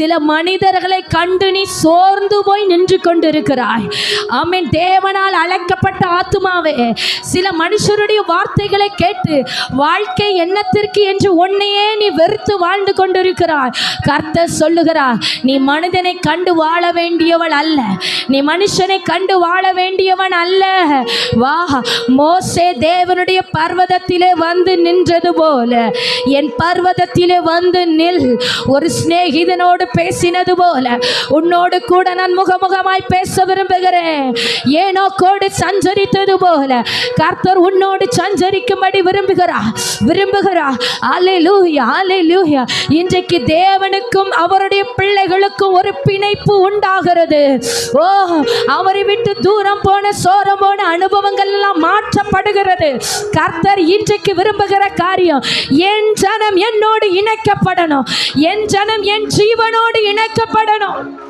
சில மனிதர்களை கண்டு நீ சோர்ந்து போய் நின்று கொண்டிருக்கிறாய். ஆமென். தேவனால் அழைக்கப்பட்ட ஆத்துமாவே சில மனுஷருடைய வார்த்தைகளை கேட்டு வாழ்க்கை என்னத்திற்கு என்று உன்னையே நீ வெறுத்து வாழ்ந்து கொண்டிருக்கிறாய். கர்த்தர் சொல்லுகிறார் நீ மனிதனை கண்டு வாழ வேண்டியவள் அல்ல. நீ மனுஷனை கண்டு வாழ வேண்டியவன் அல்ல. வா மோசே தேவனுடைய பர்வதத்திலே வந்து நின்றது போல. என் பர்வதத்திலே வந்து நில். ஒரு சிநேகிதனோடு பேசினது போல உன்னோடு கூட நான் முகமுகமாய் பேச விரும்புகிறேன். ஏனோ கோடு சஞ்சரித்தது போல கர்த்தர் உன்னோடு சஞ்சரிக்கும்படி விரும்புகிறா விரும்புகிறா. அல்லேலூயா லூயா இன்றைக்கு தேவனுக்கும் அவருடைய பிள்ளைகளுக்கும் ஒரு பிணைப்பு உண்டாகிறது. ஓ அவரை விட்டு தூரம் போன சோரம் போன அனுபவங்கள் எல்லாம் மாற்றப்படுகிறது கர்த்தர் இன்றைக்கு விரும்புகிற காரியம் என் ஜனம் என்னோடு இணைக்கப்படணும். என் ஜனம் என் ஜீவனோடு இணைக்கப்படணும்.